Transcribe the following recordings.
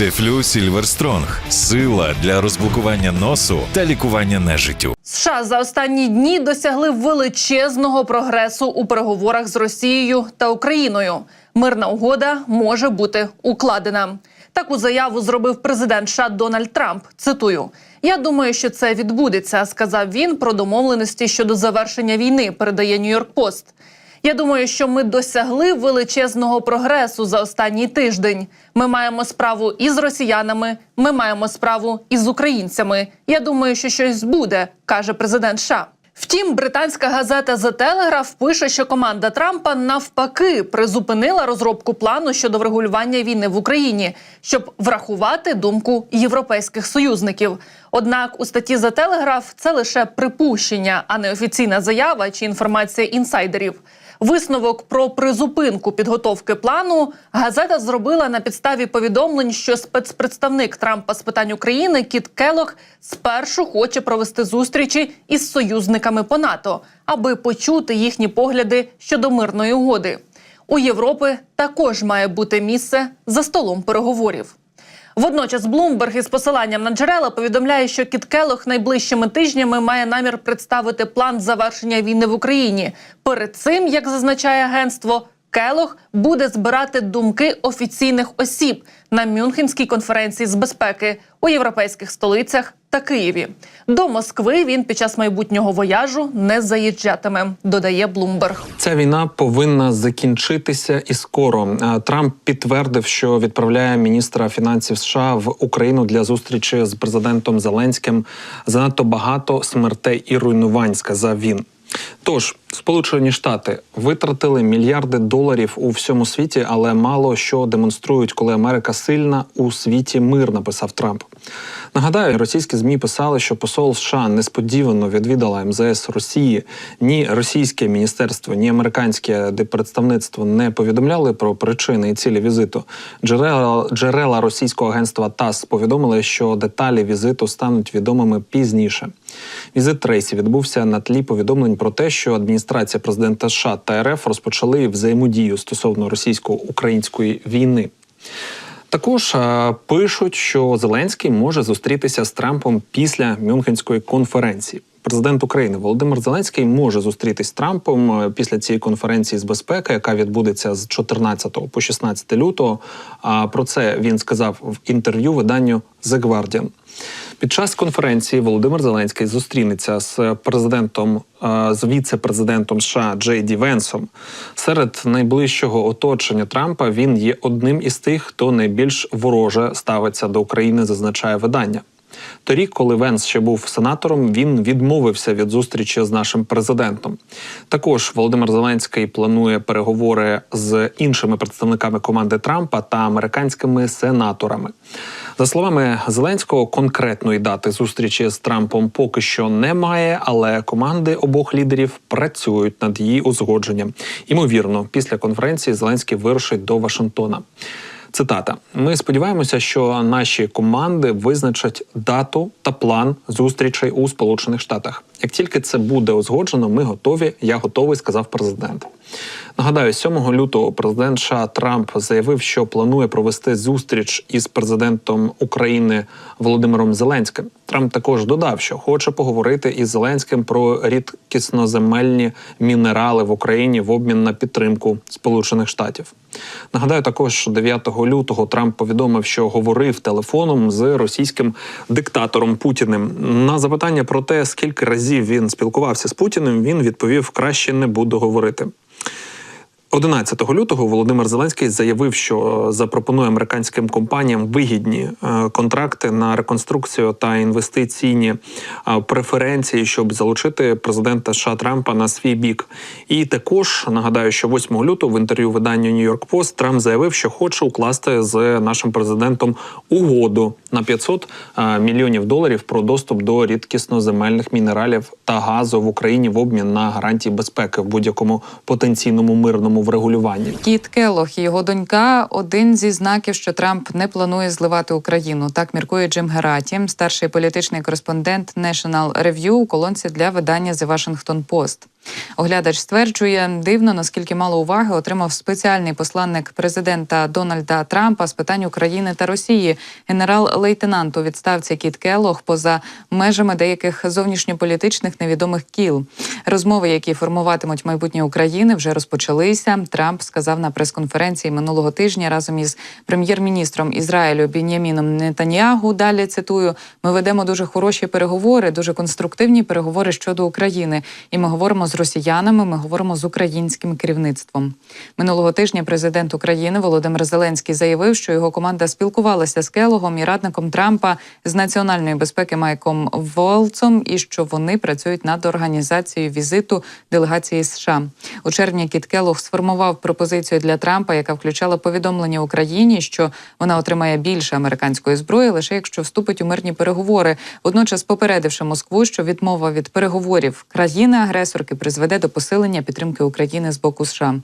Дефлю Сільверстронг сила для розблокування носу та лікування нежиттю. США за останні дні досягли величезного прогресу у переговорах з Росією та Україною. Мирна угода може бути укладена. Таку заяву зробив президент США Дональд Трамп. Цитую: Я думаю, що це відбудеться, сказав він про домовленості щодо завершення війни. Передає Нью-Йорк Пост. Я думаю, що ми досягли величезного прогресу за останній тиждень. Ми маємо справу із росіянами. Ми маємо справу із українцями. Я думаю, що щось буде, каже президент США. Втім, британська газета The Telegraph пише, що команда Трампа навпаки призупинила розробку плану щодо врегулювання війни в Україні, щоб врахувати думку європейських союзників. Однак у статті The Telegraph це лише припущення, а не офіційна заява чи інформація інсайдерів. Висновок про призупинку підготовки плану газета зробила на підставі повідомлень, що спецпредставник Трампа з питань України Кіт Келох спершу хоче провести зустрічі із союзниками по НАТО, аби почути їхні погляди щодо мирної угоди. У Європи також має бути місце за столом переговорів. Водночас Блумберг із посиланням на джерела повідомляє, що Кіт Келох найближчими тижнями має намір представити план завершення війни в Україні. Перед цим, як зазначає агентство, Келох буде збирати думки офіційних осіб на Мюнхенській конференції з безпеки у європейських столицях та Києві. До Москви він під час майбутнього вояжу не заїжджатиме, додає Блумберг. Ця війна повинна закінчитися і скоро. Трамп підтвердив, що відправляє міністра фінансів США в Україну для зустрічі з президентом Зеленським. Занадто багато смертей і руйнувань, сказав він. Тож Сполучені Штати витратили мільярди доларів у всьому світі, але мало що демонструють, коли Америка сильна у світі мир, написав Трамп. Нагадаю, російські змі писали, що посол США несподівано відвідала МЗС Росії. Ні російське міністерство, ні американське представництво не повідомляли про причини і цілі візиту. Джерела джерела російського агентства ТАСС повідомили, що деталі візиту стануть відомими пізніше. Візит Трейсі відбувся на тлі повідомлень про те, що адміністрація президента США та РФ розпочали взаємодію стосовно російсько-української війни. Також пишуть, що Зеленський може зустрітися з Трампом після Мюнхенської конференції. Президент України Володимир Зеленський може зустрітись з Трампом після цієї конференції з безпеки, яка відбудеться з 14 по 16 лютого. А про це він сказав в інтерв'ю виданню The Guardian. Під час конференції Володимир Зеленський зустрінеться з президентом е, з віце-президентом США Джей Ді Венсом. Серед найближчого оточення Трампа він є одним із тих, хто найбільш вороже ставиться до України, зазначає видання. Торік, коли Венс ще був сенатором, він відмовився від зустрічі з нашим президентом. Також Володимир Зеленський планує переговори з іншими представниками команди Трампа та американськими сенаторами. За словами Зеленського, конкретної дати зустрічі з Трампом поки що немає, але команди обох лідерів працюють над її узгодженням. Імовірно, після конференції Зеленський вирушить до Вашингтона. Цитата: Ми сподіваємося, що наші команди визначать дату та план зустрічей у Сполучених Штатах. Як тільки це буде узгоджено, ми готові. Я готовий, сказав президент. Нагадаю, 7 лютого президент США Трамп заявив, що планує провести зустріч із президентом України Володимиром Зеленським. Трамп також додав, що хоче поговорити із Зеленським про рідкісноземельні мінерали в Україні в обмін на підтримку Сполучених Штатів. Нагадаю, також 9 лютого Трамп повідомив, що говорив телефоном з російським диктатором Путіним. На запитання про те, скільки разів він спілкувався з Путіним, він відповів: краще не буду говорити. 11 лютого Володимир Зеленський заявив, що запропонує американським компаніям вигідні е, контракти на реконструкцію та інвестиційні е, преференції, щоб залучити президента США Трампа на свій бік. І також нагадаю, що 8 лютого в інтерв'ю виданню York Post Трамп заявив, що хоче укласти з нашим президентом угоду на 500 е, мільйонів доларів про доступ до рідкісноземельних мінералів та газу в Україні в обмін на гарантії безпеки в будь-якому потенційному мирному врегулюванні. Кіт Келох і його донька один зі знаків, що Трамп не планує зливати Україну. Так міркує Джим Гераті, старший політичний кореспондент National Review у колонці для видання The Washington Post. Оглядач стверджує, дивно наскільки мало уваги отримав спеціальний посланник президента Дональда Трампа з питань України та Росії, генерал-лейтенант у відставці Кіт Келлог поза межами деяких зовнішньополітичних невідомих кіл. Розмови, які формуватимуть майбутнє України, вже розпочалися. Трамп сказав на прес-конференції минулого тижня разом із прем'єр-міністром Ізраїлю Бін'яміном Нетаньягу. Далі цитую: ми ведемо дуже хороші переговори, дуже конструктивні переговори щодо України. І ми говоримо з росіянами. Ми говоримо з українським керівництвом. Минулого тижня президент України Володимир Зеленський заявив, що його команда спілкувалася з Келогом і радником Трампа з національної безпеки Майком Волцом, і що вони працюють над організацією візиту делегації США. У червні Кіт Келог сформував пропозицію для Трампа, яка включала повідомлення Україні, що вона отримає більше американської зброї, лише якщо вступить у мирні переговори. Водночас попередивши Москву, що відмова від переговорів країни-агресорки призведе до посилення підтримки України з боку США.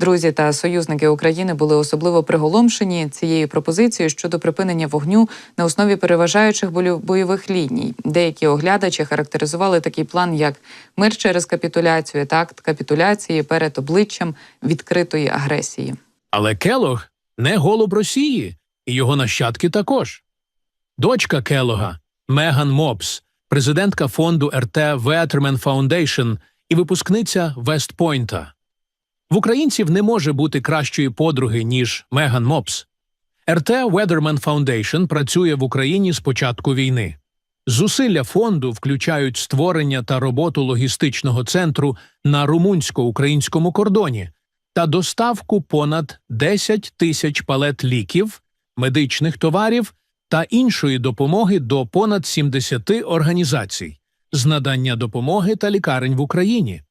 Друзі та союзники України були особливо приголомшені цією пропозицією щодо припинення вогню на основі переважаючих бойових ліній. Деякі оглядачі характеризували такий план як мир через капітуляцію, та акт капітуляції перед обличчям відкритої агресії. Але Келог не голуб Росії, і його нащадки також. Дочка Келога Меган Мобс, президентка фонду РТ Ветермен Foundation і випускниця Вестпойнта. В українців не може бути кращої подруги, ніж Меган Мобс. РТ Weatherman Foundation працює в Україні з початку війни. Зусилля фонду включають створення та роботу логістичного центру на румунсько-українському кордоні та доставку понад 10 тисяч палет ліків, медичних товарів та іншої допомоги до понад 70 організацій з надання допомоги та лікарень в Україні.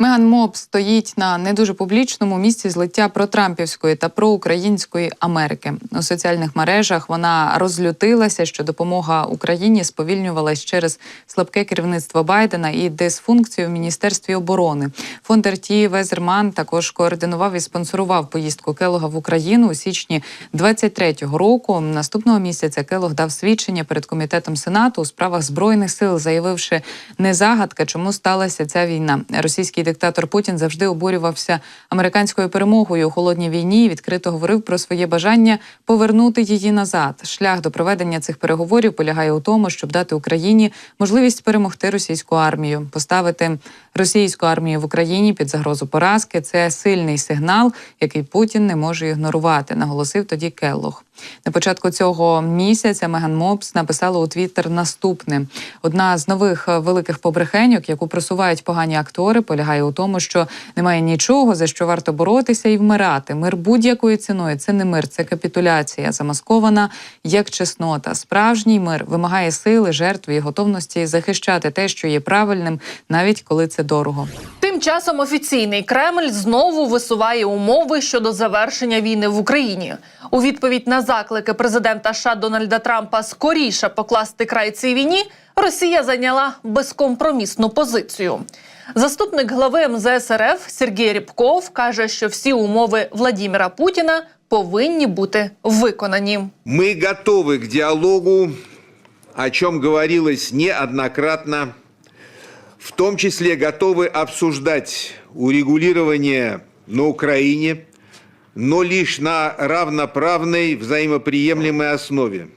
Меган Моб стоїть на не дуже публічному місці злиття протрампівської та проукраїнської Америки. У соціальних мережах вона розлютилася, що допомога Україні сповільнювалась через слабке керівництво Байдена і дисфункцію в міністерстві оборони. Фонд РТ Везерман також координував і спонсорував поїздку Келога в Україну у січні 23-го року. Наступного місяця Келог дав свідчення перед комітетом Сенату у справах збройних сил, заявивши не загадка, чому сталася ця війна. Російський диктатор Путін завжди обурювався американською перемогою у холодній війні. Відкрито говорив про своє бажання повернути її назад. Шлях до проведення цих переговорів полягає у тому, щоб дати Україні можливість перемогти російську армію, поставити російську армію в Україні під загрозу поразки. Це сильний сигнал, який Путін не може ігнорувати. Наголосив тоді Келлог. На початку цього місяця Меган Мопс написала у Твіттер наступне: одна з нових е, великих побрехеньок, яку просувають погані актори, полягає у тому, що немає нічого за що варто боротися і вмирати. Мир будь-якою ціною це не мир, це капітуляція, замаскована як чеснота. Справжній мир вимагає сили, жертв і готовності захищати те, що є правильним, навіть коли це дорого. Тим часом офіційний Кремль знову висуває умови щодо завершення війни в Україні. У відповідь на заклики президента США Дональда Трампа скоріше покласти край цій війні. Росія зайняла безкомпромісну позицію. Заступник глави МЗС РФ Сергій Рібков каже, що всі умови Владіміра Путіна повинні бути виконані. Мы готовы к диалогу, о чем говорилось неоднократно, в том числе готовы обсуждать урегулирование на Украине, но лишь на равноправной взаимоприемлемой основе.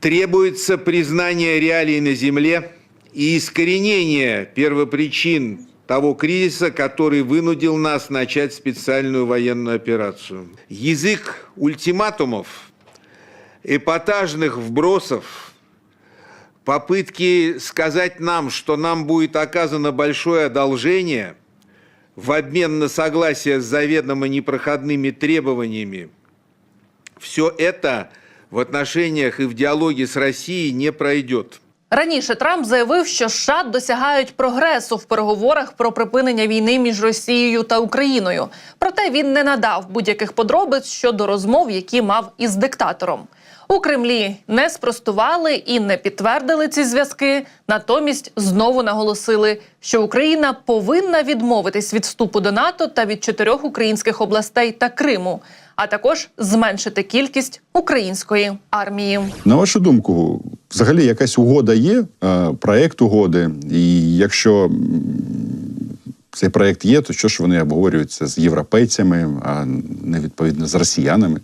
Требуется признание реалий на земле и искоренение первопричин того кризиса, который вынудил нас начать специальную военную операцию. Язык ультиматумов, эпатажных вбросов, попытки сказать нам, что нам будет оказано большое одолжение в обмен на согласие с заведомо непроходными требованиями, все это в отношениях и в диалоге с Россией не пройдет. Раніше Трамп заявив, що США досягають прогресу в переговорах про припинення війни між Росією та Україною. Проте він не надав будь-яких подробиць щодо розмов, які мав із диктатором. У Кремлі не спростували і не підтвердили ці зв'язки. Натомість знову наголосили, що Україна повинна відмовитись від вступу до НАТО та від чотирьох українських областей та Криму, а також зменшити кількість української армії. На вашу думку, взагалі якась угода є, е, проект угоди, і якщо цей проект є, то що ж вони обговорюються з європейцями, а не відповідно з росіянами?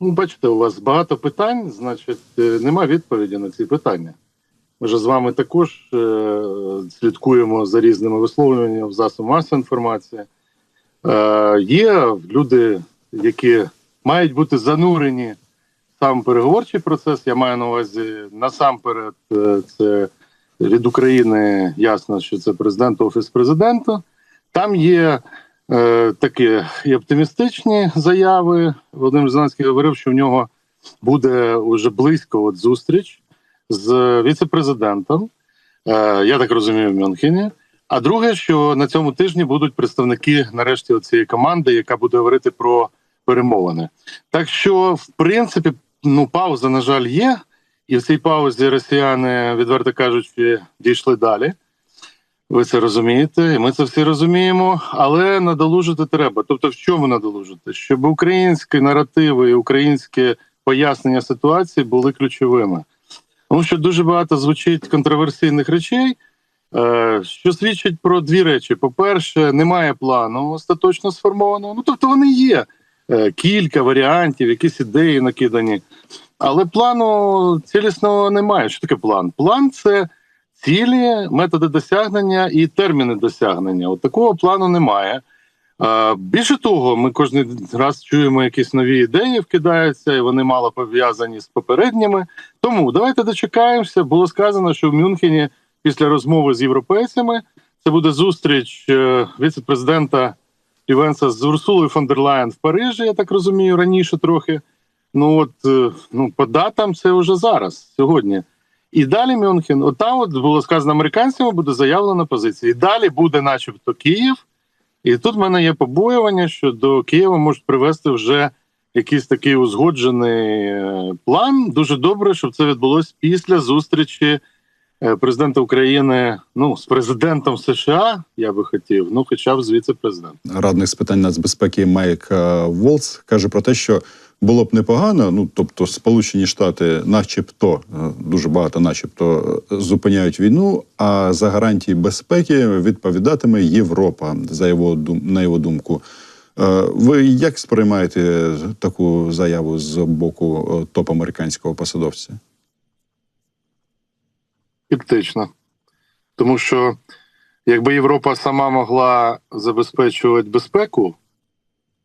Ну, бачите, у вас багато питань, значить, е, нема відповіді на ці питання. Ми ж з вами також е, слідкуємо за різними висловлюваннями в засобах масової інформації. Е, є люди, які мають бути занурені сам переговорчий процес. Я маю на увазі насамперед, е, це від України ясно, що це президент Офіс президента. Там є е, такі і оптимістичні заяви. Володимир Зеленський говорив, що в нього буде уже близько от зустріч з віце-президентом. Е, я так розумію, в Мюнхені. А друге, що на цьому тижні будуть представники нарешті цієї команди, яка буде говорити про перемовини. Так що, в принципі, ну пауза, на жаль, є, і в цій паузі росіяни, відверто кажучи, дійшли далі. Ви це розумієте, і ми це всі розуміємо, але надолужити треба. Тобто, в чому надолужити? Щоб українські наративи і українське пояснення ситуації були ключовими. Тому що дуже багато звучить контроверсійних речей, е, що свідчить про дві речі: по-перше, немає плану остаточно сформованого. Ну тобто вони є е, кілька варіантів, якісь ідеї накидані, але плану цілісного немає. Що таке план? План це цілі, методи досягнення і терміни досягнення. От такого плану немає. Більше того, ми кожен раз чуємо якісь нові ідеї, вкидаються, і вони мало пов'язані з попередніми. Тому давайте дочекаємося. Було сказано, що в Мюнхені після розмови з європейцями це буде зустріч е, віце-президента Івенса з Урсулою фон дер Лайен в Парижі, я так розумію, раніше трохи. Ну от е, ну, по датам це вже зараз, сьогодні. І далі Мюнхен, от там от було сказано американцями, буде заявлена позиція. І далі буде, начебто, Київ. І тут в мене є побоювання, що до Києва можуть привести вже якийсь такий узгоджений е, план. Дуже добре, щоб це відбулося після зустрічі е, президента України ну, з президентом США. Я би хотів, ну хоча б з віце-президентом. радник з питань нацбезпеки Майк е, Волц каже про те, що було б непогано. Ну тобто, Сполучені Штати, начебто, е, дуже багато, начебто, е, зупиняють війну. А за гарантії безпеки відповідатиме Європа, за його на його думку. Е, Ви як сприймаєте таку заяву з боку топ американського посадовця? Скептично. Тому що якби Європа сама могла забезпечувати безпеку,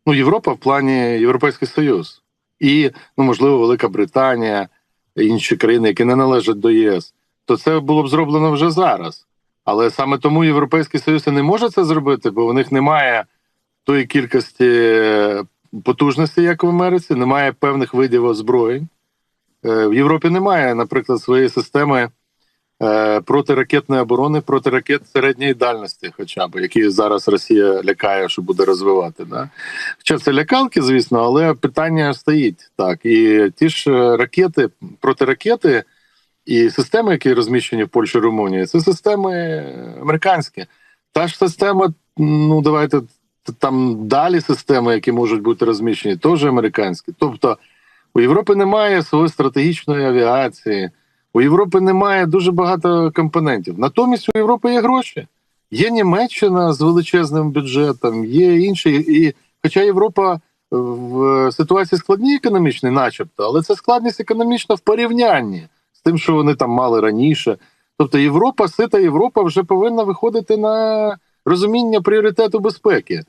ну, Європа в плані Європейський Союз і, ну, можливо, Велика Британія, інші країни, які не належать до ЄС, то це було б зроблено вже зараз. Але саме тому Європейський Союз не може це зробити, бо у них немає тої кількості потужності, потужностей, як в Америці, немає певних видів озброєнь. Е, В Європі немає, наприклад, своєї системи е, протиракетної оборони, протиракет середньої дальності, хоча б які зараз Росія лякає, що буде розвивати. Да? Хоча це лякалки, звісно, але питання стоїть так. І ті ж е, ракети, протиракети і системи, які розміщені в Польщі Румунії, це системи американські. Та ж система, ну давайте там далі системи, які можуть бути розміщені, теж американські. Тобто у Європи немає своєї стратегічної авіації. У Європи немає дуже багато компонентів. Натомість у Європи є гроші. Є Німеччина з величезним бюджетом, є інші. І хоча Європа в ситуації складній економічній, начебто, але це складність економічна в порівнянні з тим, що вони там мали раніше. Тобто Європа, сита Європа вже повинна виходити на розуміння пріоритету безпеки.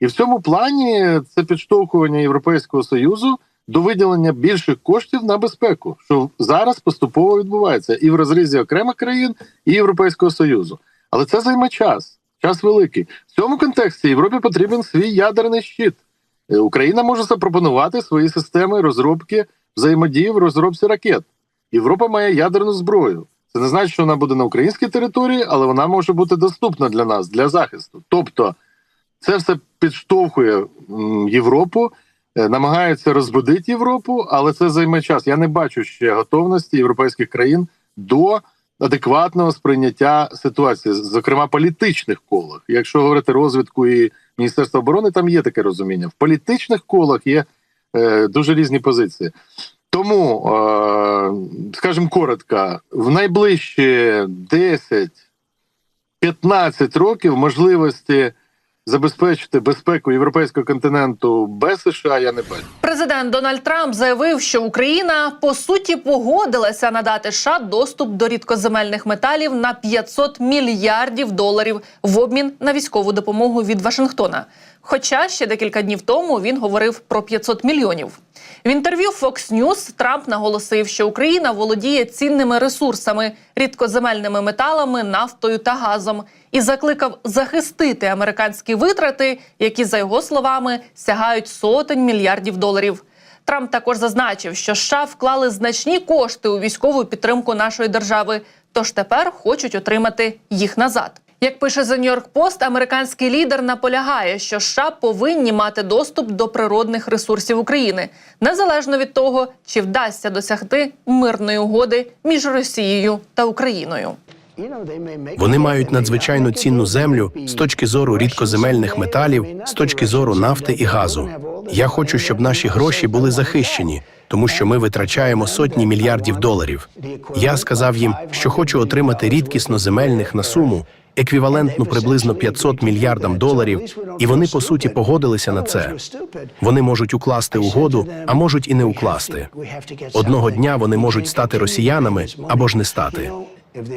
І в цьому плані це підштовхування Європейського Союзу до виділення більших коштів на безпеку, що зараз поступово відбувається і в розрізі окремих країн, і Європейського Союзу. Але це займе час, час великий. В цьому контексті Європі потрібен свій ядерний щит. Е, Україна може запропонувати свої системи розробки взаємодії в розробці ракет. Європа має ядерну зброю. Це не значить, що вона буде на українській території, але вона може бути доступна для нас для захисту. Тобто, це все підштовхує Європу, е, намагається розбудити Європу, але це займе час. Я не бачу ще готовності європейських країн до адекватного сприйняття ситуації, зокрема політичних колах. Якщо говорити розвідку і Міністерства оборони, там є таке розуміння. В політичних колах є е, дуже різні позиції. Тому, е, скажімо коротко, в найближчі 10-15 років можливості забезпечити безпеку європейського континенту без США я не бачу. Президент Дональд Трамп заявив, що Україна по суті погодилася надати США доступ до рідкоземельних металів на 500 мільярдів доларів в обмін на військову допомогу від Вашингтона. Хоча ще декілька днів тому він говорив про 500 мільйонів. В інтерв'ю Fox News Трамп наголосив, що Україна володіє цінними ресурсами, рідкоземельними металами, нафтою та газом, і закликав захистити американські витрати, які за його словами сягають сотень мільярдів доларів. Трамп також зазначив, що США вклали значні кошти у військову підтримку нашої держави, тож тепер хочуть отримати їх назад. Як пише The New York Post, американський лідер наполягає, що США повинні мати доступ до природних ресурсів України, незалежно від того, чи вдасться досягти мирної угоди між Росією та Україною. Вони мають надзвичайно цінну землю з точки зору рідкоземельних металів, з точки зору нафти і газу. Я хочу, щоб наші гроші були захищені, тому що ми витрачаємо сотні мільярдів доларів. Я сказав їм, що хочу отримати рідкісно земельних на суму, еквівалентну приблизно 500 мільярдам доларів, і вони по суті погодилися на це. Вони можуть укласти угоду, а можуть і не укласти. Одного дня вони можуть стати росіянами або ж не стати.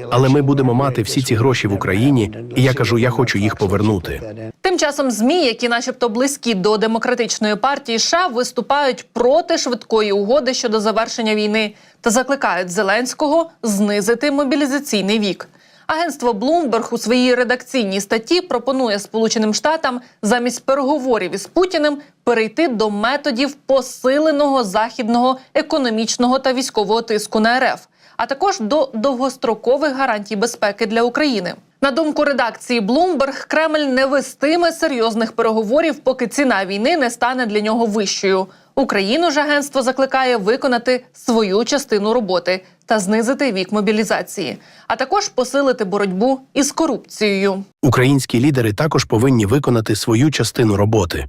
Але ми будемо мати всі ці гроші в Україні, і я кажу, я хочу їх повернути. Тим часом змі, які, начебто, близькі до демократичної партії США, виступають проти швидкої угоди щодо завершення війни та закликають Зеленського знизити мобілізаційний вік. Агентство Bloomberg у своїй редакційній статті пропонує Сполученим Штатам замість переговорів із Путіним перейти до методів посиленого західного економічного та військового тиску на РФ, а також до довгострокових гарантій безпеки для України. На думку редакції Bloomberg, Кремль не вестиме серйозних переговорів, поки ціна війни не стане для нього вищою. Україну ж агентство закликає виконати свою частину роботи та знизити вік мобілізації, а також посилити боротьбу із корупцією. Українські лідери також повинні виконати свою частину роботи.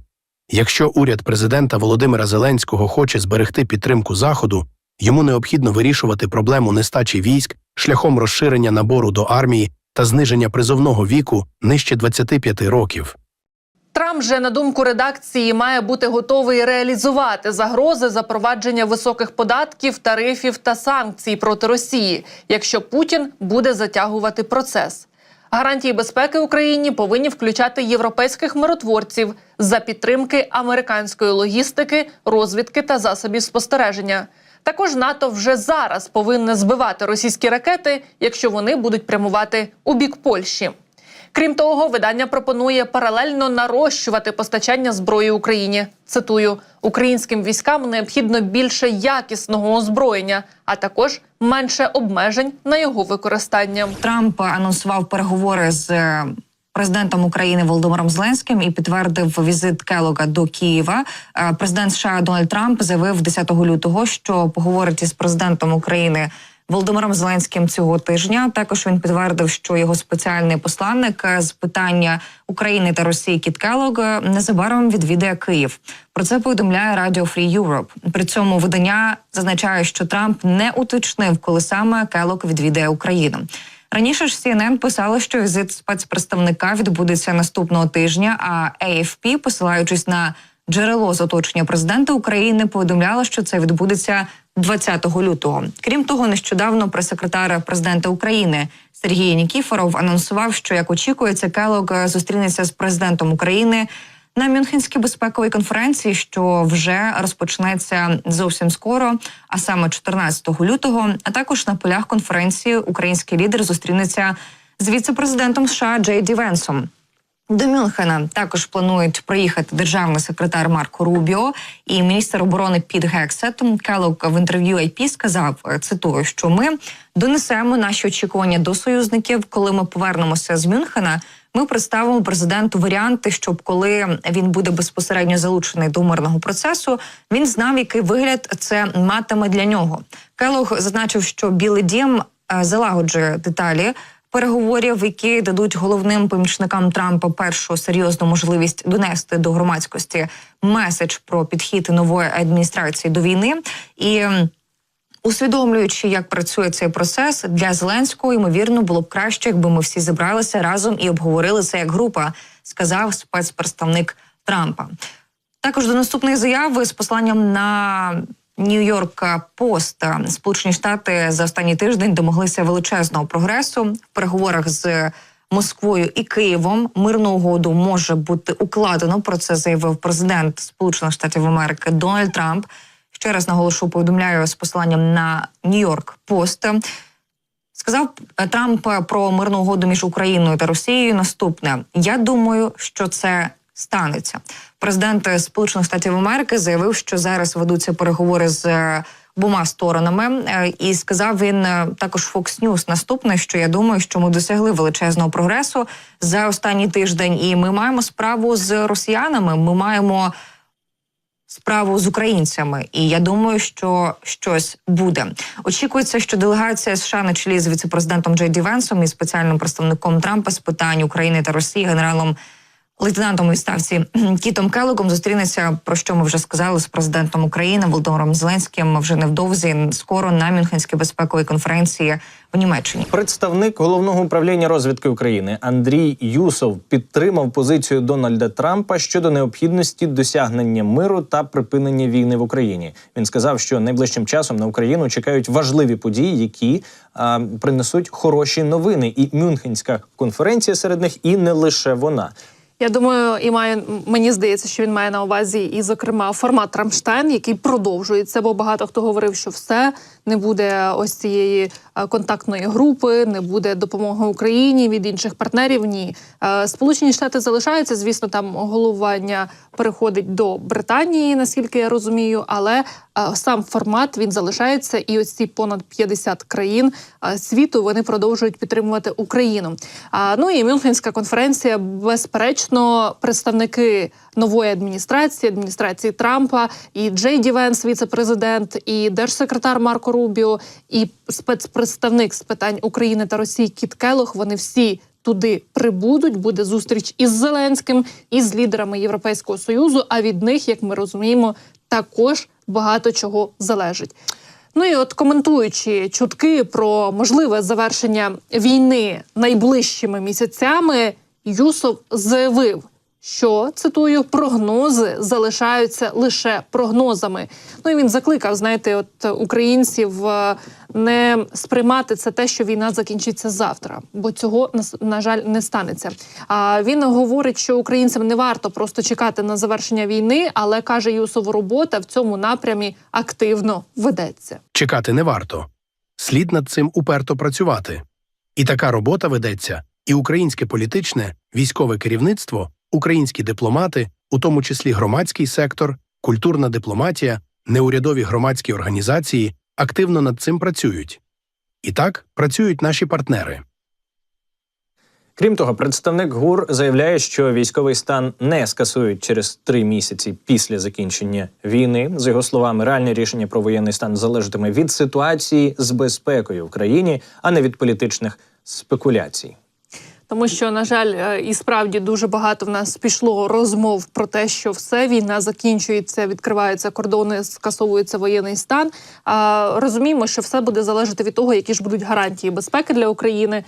Якщо уряд президента Володимира Зеленського хоче зберегти підтримку Заходу, йому необхідно вирішувати проблему нестачі військ шляхом розширення набору до армії та зниження призовного віку нижче 25 років. Трамп же, на думку редакції, має бути готовий реалізувати загрози запровадження високих податків, тарифів та санкцій проти Росії, якщо Путін буде затягувати процес. Гарантії безпеки Україні повинні включати європейських миротворців за підтримки американської логістики, розвідки та засобів спостереження. Також НАТО вже зараз повинне збивати російські ракети, якщо вони будуть прямувати у бік Польщі. Крім того, видання пропонує паралельно нарощувати постачання зброї Україні. Цитую: українським військам необхідно більше якісного озброєння, а також менше обмежень на його використання. Трамп анонсував переговори з е, президентом України Володимиром Зеленським і підтвердив візит Келога до Києва. Е, Президент США Дональд Трамп заявив 10 лютого, що поговорить із президентом України. Володимиром Зеленським цього тижня також він підтвердив, що його спеціальний посланник е, з питання України та Росії Кіт Келог е, незабаром відвідає Київ. Про це повідомляє Радіо Free Europe. При цьому видання зазначає, що Трамп не уточнив, коли саме Келог відвідає Україну. Раніше ж CNN писали, що візит спецпредставника відбудеться наступного тижня. А AFP, посилаючись на джерело з оточення президента України, повідомляла, що це відбудеться 20 лютого. Крім того, нещодавно прес-секретар президента України Сергій Нікіфоров анонсував, що як очікується, Келог зустрінеться з президентом України на Мюнхенській безпековій конференції, що вже розпочнеться зовсім скоро, а саме 14 лютого. А також на полях конференції український лідер зустрінеться з віце-президентом США Джей Ді Венсом. До Мюнхена також планують приїхати державний секретар Марко Рубіо і міністр оборони Піт Гексет. Келлог в інтерв'ю IP сказав, е, цитую, що ми донесемо наші очікування до союзників, коли ми повернемося з Мюнхена. Ми представимо президенту варіанти, щоб коли він буде безпосередньо залучений до мирного процесу, він знав, який вигляд це матиме для нього. Келог зазначив, що Білий Дім е, залагоджує деталі переговорів, які дадуть головним помічникам Трампа першу серйозну можливість донести до громадськості меседж про підхід нової адміністрації до війни і. Усвідомлюючи, як працює цей процес для Зеленського, ймовірно, було б краще, якби ми всі зібралися разом і обговорили це як група, сказав спецпредставник Трампа. Також до наступної заяви з посланням на Нью-Йорк Пост Сполучені Штати за останній тиждень домоглися величезного прогресу в переговорах з Москвою і Києвом. Мирну угоду може бути укладено. Про це заявив президент Сполучених Штатів Америки Дональд Трамп. Ще раз наголошу, повідомляю з посиланням на Нью-Йорк Пост. Сказав Трамп про мирну угоду між Україною та Росією. Наступне я думаю, що це станеться. Президент Сполучених Штатів Америки заявив, що зараз ведуться переговори з е, обома сторонами, Е, і сказав він е, також Fox News наступне, що я думаю, що ми досягли величезного прогресу за останній тиждень, і ми маємо справу з росіянами. Ми маємо справу з українцями, і я думаю, що щось буде. Очікується, що делегація США на чолі з віцепрезидентом Джей Ді Венсом і спеціальним представником Трампа з питань України та Росії генералом. Лейтенантом у відставці Кітом Келогом зустрінеться про що ми вже сказали з президентом України Володимиром Зеленським вже невдовзі скоро на Мюнхенській безпековій конференції в Німеччині. Представник головного управління розвідки України Андрій Юсов підтримав позицію Дональда Трампа щодо необхідності досягнення миру та припинення війни в Україні. Він сказав, що найближчим часом на Україну чекають важливі події, які а, принесуть хороші новини. І Мюнхенська конференція серед них, і не лише вона. Я думаю, і має мені здається, що він має на увазі, і зокрема формат Рамштайн, який продовжується, бо багато хто говорив, що все не буде ось цієї е, контактної групи, не буде допомоги Україні від інших партнерів. Ні, Е, Сполучені Штати залишаються. Звісно, там головування переходить до Британії, наскільки я розумію, але е, сам формат він залишається, і ось ці понад 50 країн світу вони продовжують підтримувати Україну. Ну і Мюнхенська конференція, безперечно, представники нової адміністрації, адміністрації Трампа, і Джей Ді Венс, віце-президент, і держсекретар Марко Рубіо, і спецпредставник з питань України та Росії Кіт Келох. Вони всі. Туди прибудуть, буде зустріч із Зеленським і з лідерами Європейського союзу. А від них, як ми розуміємо, також багато чого залежить. Ну і от коментуючи чутки про можливе завершення війни найближчими місяцями, Юсов заявив, що цитую, прогнози залишаються лише прогнозами. Ну і він закликав, знаєте, от українців е, не сприймати це те, що війна закінчиться завтра, бо цього на- на жаль не станеться. А він говорить, що українцям не варто просто чекати на завершення війни, але каже Юсов, робота в цьому напрямі активно ведеться. Чекати не варто. Слід над цим уперто працювати. І така робота ведеться, і українське політичне, військове керівництво, українські дипломати, у тому числі громадський сектор, культурна дипломатія, неурядові громадські організації активно над цим працюють. І так працюють наші партнери. Крім того, представник ГУР заявляє, що військовий стан не скасують через три місяці після закінчення війни. З його словами, реальне рішення про воєнний стан залежатиме від ситуації з безпекою в країні, а не від політичних спекуляцій. Тому що, на жаль, е, і справді дуже багато в нас пішло розмов про те, що все війна закінчується, відкриваються кордони, скасовується воєнний стан. А розуміємо, що все буде залежати від того, які ж будуть гарантії безпеки для України,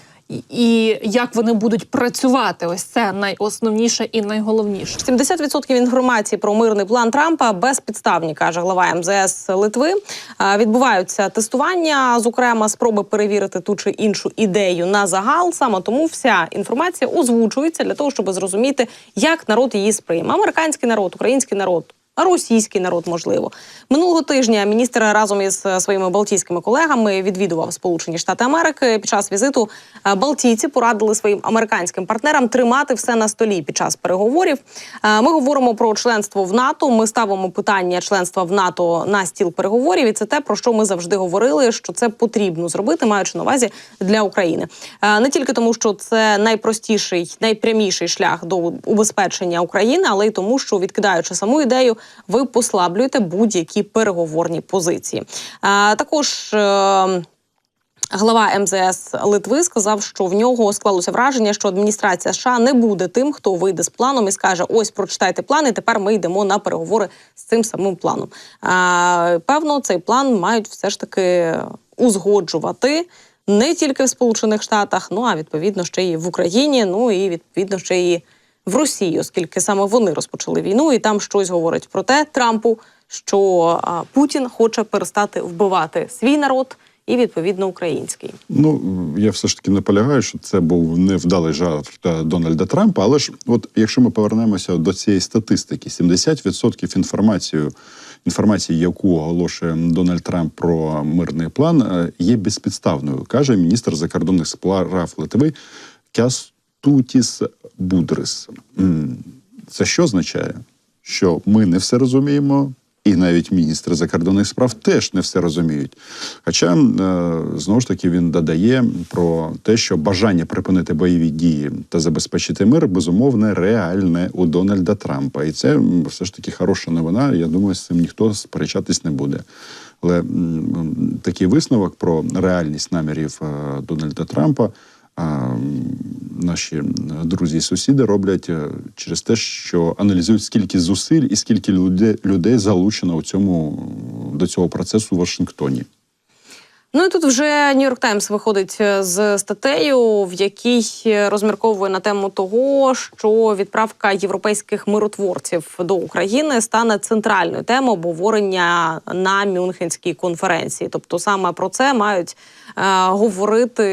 і- як вони будуть працювати. Ось це найосновніше і найголовніше. 70% інформації про мирний план Трампа безпідставні, каже глава МЗС Литви. Е, Відбуваються тестування, зокрема, спроби перевірити ту чи іншу ідею на загал. Саме тому вся інформація озвучується для того, щоб зрозуміти, як народ її сприйме. Американський народ, український народ. А російський народ можливо минулого тижня. Міністр разом із е, своїми балтійськими колегами відвідував Сполучені Штати Америки. Під час візиту е, Балтійці порадили своїм американським партнерам тримати все на столі під час переговорів. Е, Ми говоримо про членство в НАТО. Ми ставимо питання членства в НАТО на стіл переговорів. І це те, про що ми завжди говорили, що це потрібно зробити, маючи на увазі для України. Не тільки тому, що це найпростіший, найпряміший шлях до убезпечення України, але й тому, що відкидаючи саму ідею, ви послаблюєте будь-які переговорні позиції. Також. е, Глава МЗС Литви сказав, що в нього склалося враження, що адміністрація США не буде тим, хто вийде з планом і скаже: ось прочитайте план, і тепер ми йдемо на переговори з цим самим планом. Певно, цей план мають все ж таки узгоджувати не тільки в Сполучених Штатах, ну а відповідно ще й в Україні, ну і відповідно ще й в Росії, оскільки саме вони розпочали війну, і там щось говорять про те Трампу, що Путін хоче перестати вбивати свій народ і відповідно український. Ну я все ж таки наполягаю, що це був невдалий жарт Дональда Трампа. Але ж, от якщо ми повернемося до цієї статистики, 70% інформації, інформації, яку оголошує Дональд Трамп про мирний план, е, є безпідставною, каже міністр закордонних справ Литви Кястутіс Будрис. Це що означає? Що ми не все розуміємо, і навіть міністри закордонних справ теж не все розуміють. Хоча е, знову ж таки він додає про те, що бажання припинити бойові дії та забезпечити мир безумовно реальне у Дональда Трампа, і це все ж таки хороша новина. Я думаю, з цим ніхто сперечатись не буде. Але такий висновок про реальність намірів е, Дональда Трампа. А, Наші друзі і сусіди роблять е, через те, що аналізують скільки зусиль і скільки людей, людей залучено у цьому до цього процесу в Вашингтоні. Ну і тут вже Нью-Йорк Таймс виходить е, з статтею, в якій е, розмірковує на тему того, що відправка європейських миротворців до України стане центральною темою обговорення на Мюнхенській конференції. Тобто саме про це мають е, говорити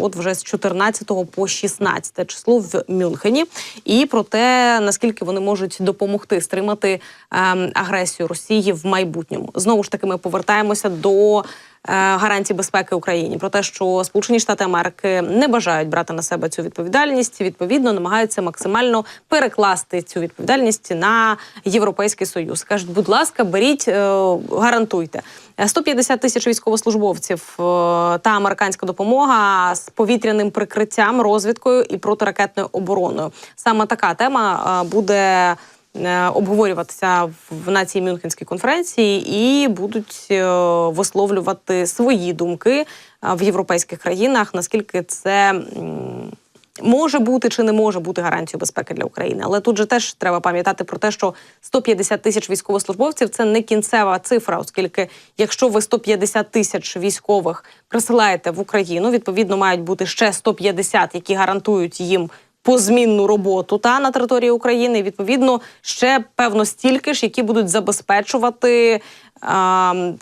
от вже з 14 по 16 число в Мюнхені, і про те, наскільки вони можуть допомогти стримати ем, агресію Росії в майбутньому. Знову ж таки, ми повертаємося до е, гарантій безпеки Україні про те, що Сполучені Штати Америки не бажають брати на себе цю відповідальність. Відповідно, намагаються максимально перекласти цю відповідальність на європейський союз. кажуть, будь ласка, беріть, е, гарантуйте. Е, 150 тисяч військовослужбовців е, та американська допомога з повітряним прикриттям, розвідкою і протиракетною обороною. Саме така тема е, буде е, обговорюватися в на цій Мюнхенській конференції і будуть е, висловлювати свої думки е, в європейських країнах, наскільки це. Може бути чи не може бути гарантією безпеки для України, але тут же теж треба пам'ятати про те, що 150 тисяч військовослужбовців це не кінцева цифра, оскільки якщо ви 150 тисяч військових присилаєте в Україну, відповідно мають бути ще 150, які гарантують їм позмінну роботу та на території України. І, Відповідно, ще певно стільки ж, які будуть забезпечувати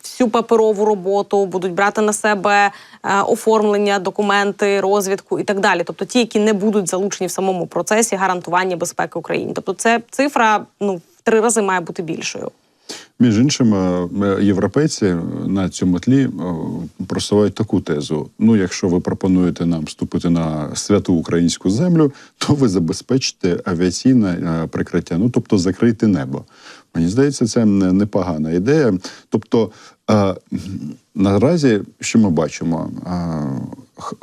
всю паперову роботу, будуть брати на себе е, оформлення, документи, розвідку і так далі. Тобто ті, які не будуть залучені в самому процесі гарантування безпеки Україні. Тобто, це цифра ну в три рази має бути більшою. Між іншим, е, е, європейці на цьому тлі е, просувають таку тезу: ну, якщо ви пропонуєте нам вступити на святу українську землю, то ви забезпечите авіаційне прикриття, ну тобто закрийте небо. Мені здається, це непогана ідея. Тобто, наразі, що ми бачимо,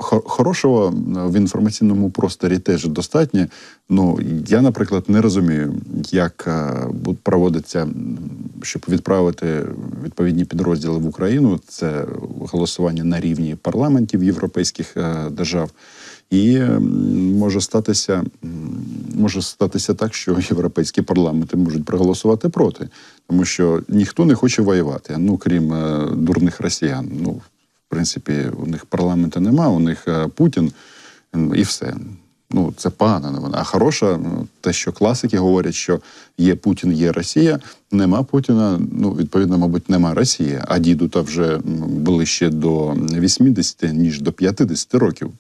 хорошого в інформаційному просторі теж достатньо. Ну я, наприклад, не розумію, як проводиться, щоб відправити відповідні підрозділи в Україну. Це голосування на рівні парламентів європейських е, держав. І може статися, може статися так, що європейські парламенти можуть проголосувати проти, тому що ніхто не хоче воювати, ну крім е, дурних росіян. Ну, в принципі, у них парламенту нема, у них е, Путін і все. Ну, це погана новина. А хороша, ну, те, що класики говорять, що є Путін, є Росія. Нема Путіна, ну, відповідно, мабуть, нема Росії. А діду то вже ближче до 80, ніж до 50 років.